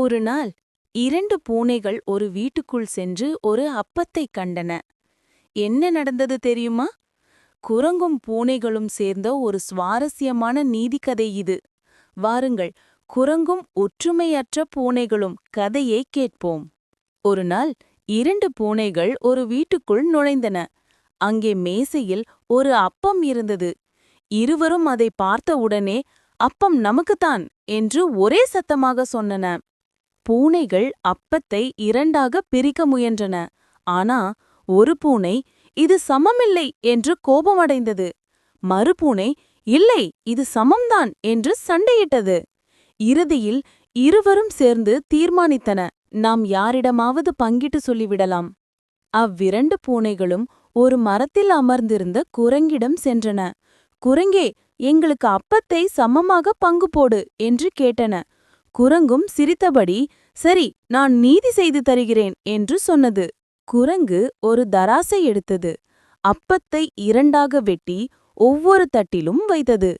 ஒரு நாள் இரண்டு பூனைகள் ஒரு வீட்டுக்குள் சென்று ஒரு அப்பத்தைக் கண்டன. என்ன நடந்தது தெரியுமா? குரங்கும் பூனைகளும் சேர்ந்த ஒரு சுவாரஸ்யமான நீதிக்கதை இது. வாருங்கள் குரங்கும் ஒற்றுமையற்ற பூனைகளும் கதையை கேட்போம். ஒரு நாள் இரண்டு பூனைகள் ஒரு வீட்டுக்குள் நுழைந்தன. அங்கே மேசையில் ஒரு அப்பம் இருந்தது. இருவரும் அதை பார்த்தவுடனே அப்பம் நமக்குத்தான் என்று ஒரே சத்தமாக சொன்னன. பூனைகள் அப்பத்தை இரண்டாக பிரிக்க முயன்றன. ஆனா ஒரு பூனை இது சமமில்லை என்று கோபமடைந்தது. மறுபூனை இல்லை இது சமம்தான் என்று சண்டையிட்டது. இறுதியில் இருவரும் சேர்ந்து தீர்மானித்தன. நாம் யாரிடமாவது பங்கிட்டு சொல்லிவிடலாம். அவ்விரண்டு பூனைகளும் ஒரு மரத்தில் அமர்ந்திருந்த குரங்கிடம் சென்றன. குரங்கே எங்களுக்கு அப்பத்தை சமமாக பங்கு போடு என்று கேட்டன. குரங்கும் சிரித்தபடி சரி நான் நீதி செய்து தருகிறேன் என்று சொன்னது. குரங்கு ஒரு தராசை எடுத்தது. அப்பத்தை இரண்டாக வெட்டி ஒவ்வொரு தட்டிலும் வைத்தது.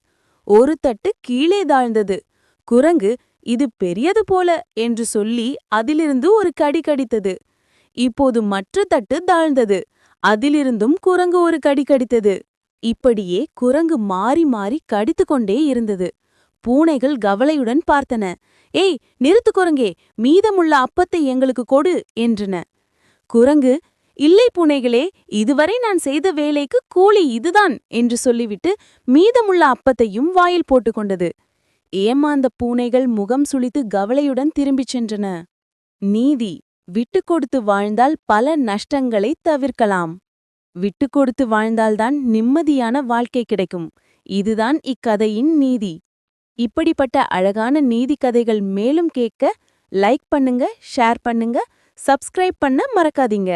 ஒரு தட்டு கீழே தாழ்ந்தது. குரங்கு இது பெரியது போல என்று சொல்லி அதிலிருந்து ஒரு கடி கடித்தது. இப்போது மற்ற தட்டு தாழ்ந்தது. அதிலிருந்தும் குரங்கு ஒரு கடி கடித்தது. இப்படியே குரங்கு மாறி மாறி கடித்து கொண்டே இருந்தது. பூனைகள் கவலையுடன் பார்த்தன. ஏய் நிறுத்து குரங்கே மீதமுள்ள அப்பத்தை எங்களுக்கு கொடு என்றன. குரங்கு இல்லை பூனைகளே இதுவரை நான் செய்த வேலைக்கு கூலி இதுதான் என்று சொல்லிவிட்டு மீதமுள்ள அப்பத்தையும் வாயில் போட்டுக்கொண்டது. ஏமாந்த பூனைகள் முகம் சுளித்து கவலையுடன் திரும்பிச் சென்றன. நீதி விட்டு கொடுத்து வாழ்ந்தால் பல நஷ்டங்களை தவிர்க்கலாம். விட்டு கொடுத்து வாழ்ந்தால்தான் நிம்மதியான வாழ்க்கை கிடைக்கும். இதுதான் இக்கதையின் நீதி. இப்படிப்பட்ட அழகான நீதி கதைகள் மேலும் கேட்க லைக் பண்ணுங்க ஷேர் பண்ணுங்க சப்ஸ்கிரைப் பண்ண மறக்காதீங்க.